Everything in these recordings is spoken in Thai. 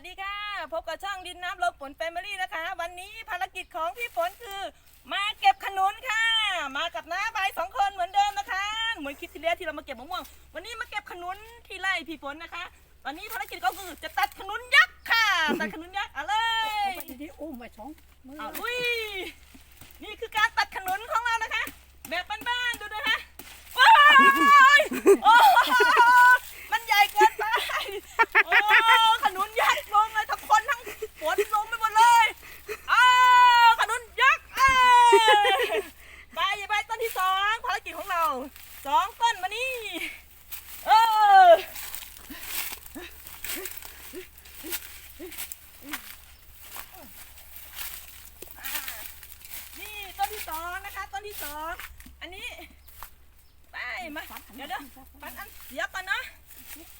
วัสดีค่ะ พบกับช่องดินน้ำลมฝนแฟมิลี่นะคะ วันนี้ภารกิจของพี่ฝนคือมาเก็บขนุนค่ะ มากับน้าใบสองคนเหมือนเดิมนะคะ เหมือนคลิปที่แล้วที่เรามาเก็บมะม่วง วันนี้มาเก็บขนุนที่ไร่พี่ฝนนะคะ วันนี้ภารกิจก็คือจะตัดขนุนยักษ์ค่ะ ตัดขนุนยักษ์เอาเลยไปที่อุ้มไปสองมือเอาอุ้ยนี่คือการตัดขนุนของเรานะคะ แบบบ้านๆดูนะคะว้ายโอ้มันใหญ่เกินไป โอ้ขนุนยักษ์ลงเลยทั้งคนทั้งฝนลงไปหมดเลยอ้าวขนุนยักษ์เอ้ยไปอย่าไปต้นที่สองภารกิจของเราสองต้นมานี่เอออ่านี่ต้นที่ สองนะคะ ต้นที่สองอันนี้ไปมาเดี๋ยวเดี๋ยวันอันเสียก่อนนะ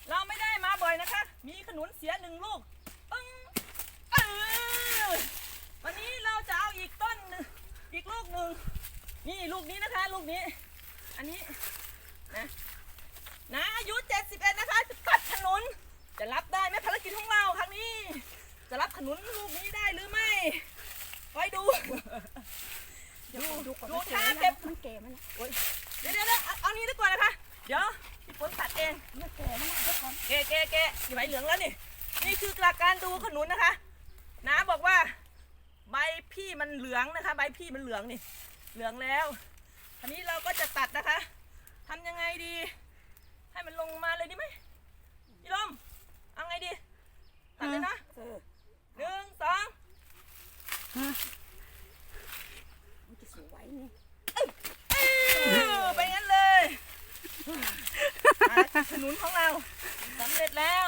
เราไม่ได้มาบ่อยนะคะ มีขนุนเสียหนึ่งลูกปึ้งเออวันนี้เราจะเอาอีกต้นหนึ่งอีกลูกหนึ่งนี่ลูกนี้นะคะ ลูกนี้ อันนี้นะนะอายุ71นะคะจะตัดขนุนจะรับได้ไหมภารกิจของเราครั้งนี้ จะรับขนุนลูกนี้ได้หรือไม่ไว้ดู ดี๋ยวดูก่อนดูมันท่าแก่เก็บ มันมันแก่มันนะโอ๊ยเดี๋ยวเดี๋ยวเดี๋ยวเอาเอานี้ดีกว่านะคะ เดี๋ยวพี่ฝนตัดเอง มันแก่มันนะเดี๋ยวก่อนแกะแกะแกะอยู่ใบเหลืองแล้วนี่ นี่คือหลักการดูขนุนนะคะ น้าบอกว่า ใบพี่มันเหลืองนะคะ ใบพี่มันเหลืองนี่ เหลืองแล้ว อันนี้เราก็จะตัดนะคะทำยังไงดี ให้มันลงมาเลยดีไหมพี่ลมเอาไงดี ตัดเลยนะ เออ หนึ่งสอง มันจะสวยนี่ เออไปงั้นเลยอะข นุนของเราสำเร็จแล้ว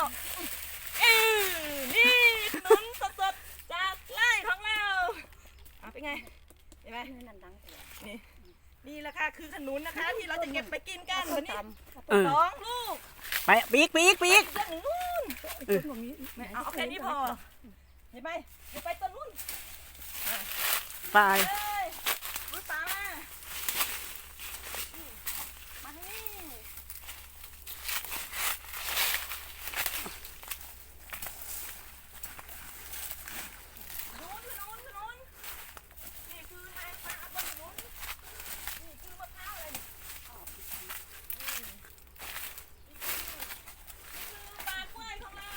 เออนี่ขนุนสดๆจากไร่ของเราอะเป็นไงเห็นไหมนี่นั่นดังกว่านี่นี่แหละค่ะคือขนุนนะคะ ที่เราจะเก็บไปกินกันเอาวันนี้ตำเออสองลูกไปปีกปีกปีกต้นนู้นเอาต้นตรงนี้ไม่เอาเอาแค่นี้พอเห็นไหมเดี๋ยวไปต้นนู้นไป เอ้ยรู้ตามานี่มาทางนี้นู้นนู้นนู้นนี่คือทางป่าบนนู้นนี่คือมะพร้าวอะไรนี่นี่คือป่ากล้วยของเรา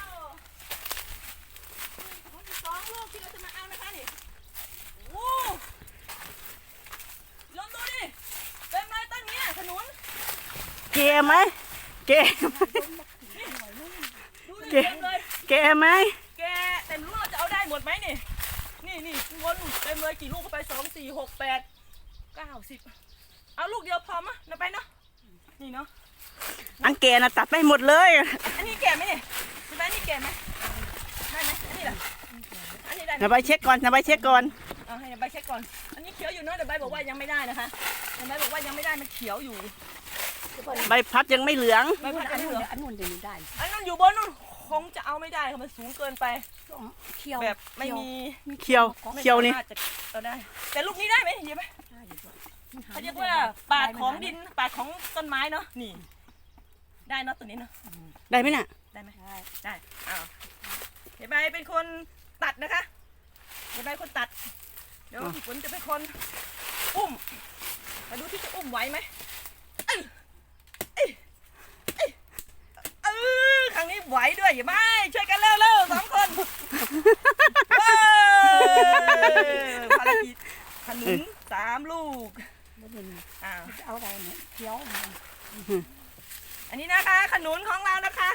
นี่ของอีกสองลูกที่เราจะมาเอานะคะนี่โอ้ลองดูดิเต็มเลยต้นเนี้ยขนุน เกไหมเกไหมดูดิเก่เต็งมเลยเกไหมแกเต็มรู้เราจะเอาได้หมดไหมนี่ นี่นี่ข้างบนเต็มเลยกี่ลูกเข้าไปสองสี่หกแปดเก้าสิบเอาลูกเดียวพอมะนะไปเนาะนี่เนาะอังเกน่ะตัดไปหมดเลย อันนี้แก่ไหมเนี่ยใช่ไหมนี่แก่ไหมได้ไหมอันนี้ล่ะอันนี้ได้ไหมนะใบเช็คก่อนนะใบเช็คก่อนเอาให้ใบเช็คก่อน อันนี้เขียวอยู่เนาะแต่ใบบอกว่ายังไม่ได้นะคะแต่ใบบอกว่ายังไม่ได้มันเขียวอยู่ ใบพัดยังไม่เหลืองใบพัดอัอันนนี้นู้นเหรออันนู้นจะมีได้อันนั้นอยู่บนนู่นคงจะเอาไม่ได้ค่ะมันสูงเกินไป เคี้ยวแบบไม่มีเคียวไม่เคียวนี่สามารถจะเอาได้ แต่ลูกนี้ได้ไหมเห็นไหมได้อยู่ด้วยมันหเขาเรียกว่าปาดของดินปาดของต้นไม้เนาะนี่ ได้เนาะตัวนี้เนาะได้ไหมน่ะ ได้ไหมได้ได้อ้าวเดี๋ยวใบเป็นคนตัดนะคะเดี๋ยวใบคนตัด เดี๋ยวพี่ฝนจะเป็นคนอุ้มมาดูที่จะอุ้มไหวไหมเอ้ยเอ้ยเอ้ยเออครั้งนี้ไหว ด้วยอย่าไม่ช่วยกันเร็วเร็วๆสองคนเว้ยภารกิจขนุนสามลูกไม่เป็นอ้าวจะเอาอะไรเนี่ยเคี้ยวมันอันนี้นะคะ ขนุนของเรานะคะ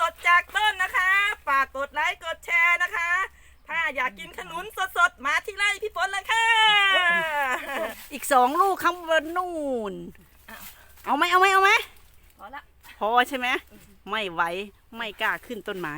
สดๆจากต้นนะคะฝากกดไลค์กดแชร์นะคะ ถ้าอยากกินขนุนสดๆมาที่ไร่พี่ฝนเลยค่ะอีกสองลูกข้างบนนู่นอ้าวเอาไหมเอาไหมเอาไหมพอละพอใช่ไหมไม่ไหว ไม่กล้าขึ้นต้นไม้